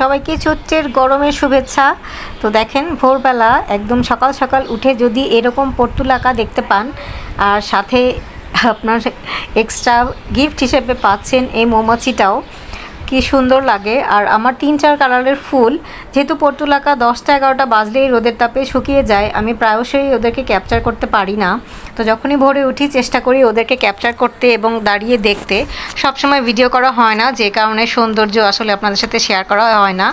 সবাইকে চৈত্রের গরমের শুভেচ্ছা। তো দেখেন, ভোরবেলা একদম সকাল সকাল উঠে যদি এরকম পর্তুলাকা দেখতে পান, আর সাথে আপনার এক্সট্রা গিফট হিসেবে পাচ্ছেন এই মৌমাছিটাও কি সুন্দর লাগে। আর আমার তিন চার কালারের ফুল, যেহেতু পর্তুলাকা দশটা এগারোটা বাজলেই রোদের তাপে শুকিয়ে যায়, আমি প্রায়শই ওদেরকে ক্যাপচার করতে পারি না। তো যখনই ভোরে উঠি চেষ্টা করি ওদেরকে ক্যাপচার করতে এবং দাঁড়িয়ে দেখতে। সবসময় ভিডিও করা হয় না, যে কারণে সৌন্দর্য আসলে আপনাদের সাথে শেয়ার করা হয় না।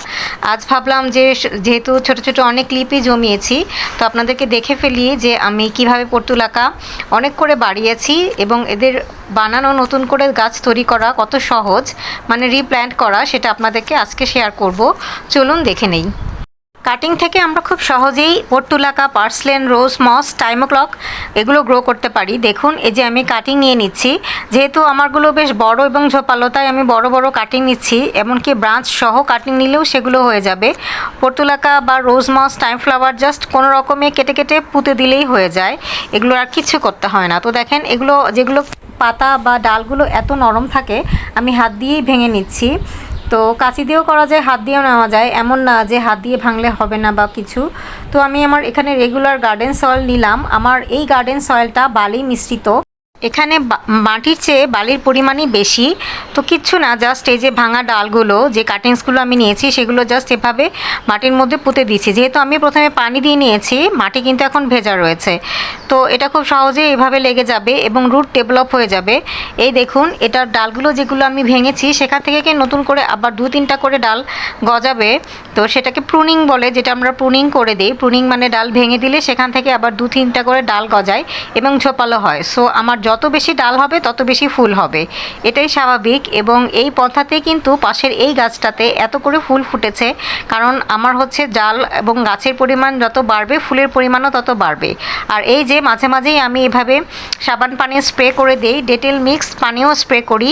আজ ভাবলাম যে যেহেতু ছোট ছোট অনেক ক্লিপই জমিয়েছি, তো আপনাদেরকে দেখে ফেলি যে আমি কীভাবে পর্তুলাকা অনেক করে বাড়িয়েছি এবং এদের বানানো, নতুন করে গাছ তৈরি করা কত সহজ মানে রিপ্ল্যান্ট করা, সেটা আপনাদেরকে আজকে শেয়ার করব। চলুন দেখে নেই। কাটিং থেকে আমরা খুব সহজেই portulaca purslane rose moss time clock এগুলো গ্রো করতে পারি। দেখুন, এই যে আমি কাটিং নিয়ে নিচ্ছি। যেহেতু আমারগুলো বেশ বড় এবং ঝোপালো, তাই আমি বড় বড় কাটিং নিচ্ছি। এমনকি ব্রাঞ্চ সহ কাটিং নিলেও সেগুলো হয়ে যাবে। পর্তুলাকা বা rose moss time flower just কোনো রকমে কেটে কেটে পুঁতে দিলেই হয়ে যায়। এগুলো আর কিছু করতে হয় না। তো দেখেন, এগুলো যেগুলো পাতা বা ডালগুলো এত নরম থাকে, আমি হাত দিয়েই ভেঙে নিচ্ছি। তো কাঁচি দিয়েও করা যায়, হাত দিয়েও নেওয়া যায়। এমন না যে হাত দিয়ে ভাঙলে হবে না বা কিছু। তো আমি আমার এখানে রেগুলার গার্ডেন সয়েল নিলাম। আমার এই গার্ডেন সয়েলটা বালি মিশ্রিত। এখানে মাটির চেয়ে বালির পরিমাণই বেশি। তো কিচ্ছু না জাস্ট এই যে ভাঙা ডালগুলো, যে কাটিংসগুলো আমি নিয়েছি, সেগুলো জাস্ট এভাবে মাটির মধ্যে পুঁতে দিয়েছি। যেহেতু আমি প্রথমে পানি দিয়ে নিয়েছি, মাটি কিন্তু এখন ভেজা রয়েছে। তো এটা খুব সহজেই এভাবে লেগে যাবে এবং রুট ডেভেলপ হয়ে যাবে। এই দেখুন, এটার ডালগুলো যেগুলো আমি ভেঙেছি, সেখান থেকে কি নতুন করে আবার দু, তিনটা করে ডাল গজাবে? তো সেটাকে প্রুনিং বলে, যেটা আমরা প্রুনিং করে দিই। প্রুনিং মানে ডাল ভেঙে দিলে সেখান থেকে আবার দু, তিনটা করে ডাল গজায় এবং ঝোপালো হয়। সো আমার যত বেশি ডাল হবে, তত বেশি ফুল হবে। এটাই স্বাভাবিক এবং এই পথাতেই কিন্তু পাশের এই গাছটাতে এত করে ফুল ফুটেছে। কারণ আমার হচ্ছে ডাল এবং গাছের পরিমাণ যত বাড়বে, ফুলের পরিমাণও তত বাড়বে। আর এই যে মাঝে মাঝেই আমি এভাবে সাবান পানি স্প্রে করে দিই, ডেটেল মিক্স পানিও স্প্রে করি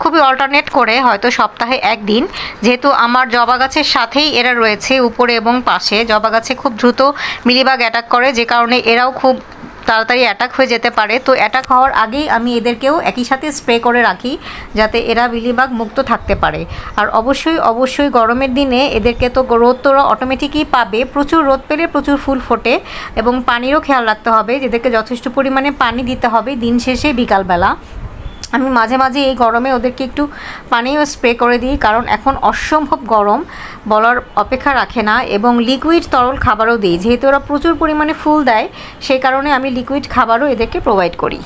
খুবই অল্টারনেট করে হয়তো সপ্তাহে একদিন। যেহেতু আমার জবা গাছের সাথেই এরা রয়েছে উপরে এবং পাশে। জবা গাছে খুব দ্রুত মিলিবাগ অ্যাটাক করে, যে কারণে এরাও খুব তাড়াতাড়ি অ্যাটাক হয়ে যেতে পারে। তো অ্যাটাক হওয়ার আগেই আমি এদেরকেও একই সাথে স্প্রে করে রাখি, যাতে এরা বিলিবাগ মুক্ত থাকতে পারে। আর অবশ্যই অবশ্যই গরমের দিনে এদেরকে তো রোদ তোরা অটোমেটিকই পাবে। প্রচুর রোদ পেলে প্রচুর ফুল ফোটে এবং পানিরও খেয়াল রাখতে হবে। যেদেরকে যথেষ্ট পরিমাণে পানি দিতে হবে দিন শেষে বিকালবেলা। আমি মাঝে মাঝে এই গরমে ওদেরকে একটু পানিও স্প্রে করে দিই, কারণ এখন অসম্ভব গরম, বলার অপেক্ষা রাখে না, এবং লিকুইড তরল খাবারও দিই। যেহেতু ওরা প্রচুর পরিমাণে ফুল দেয়, সেই কারণে আমি লিকুইড খাবারও এদেরকে প্রোভাইড করি।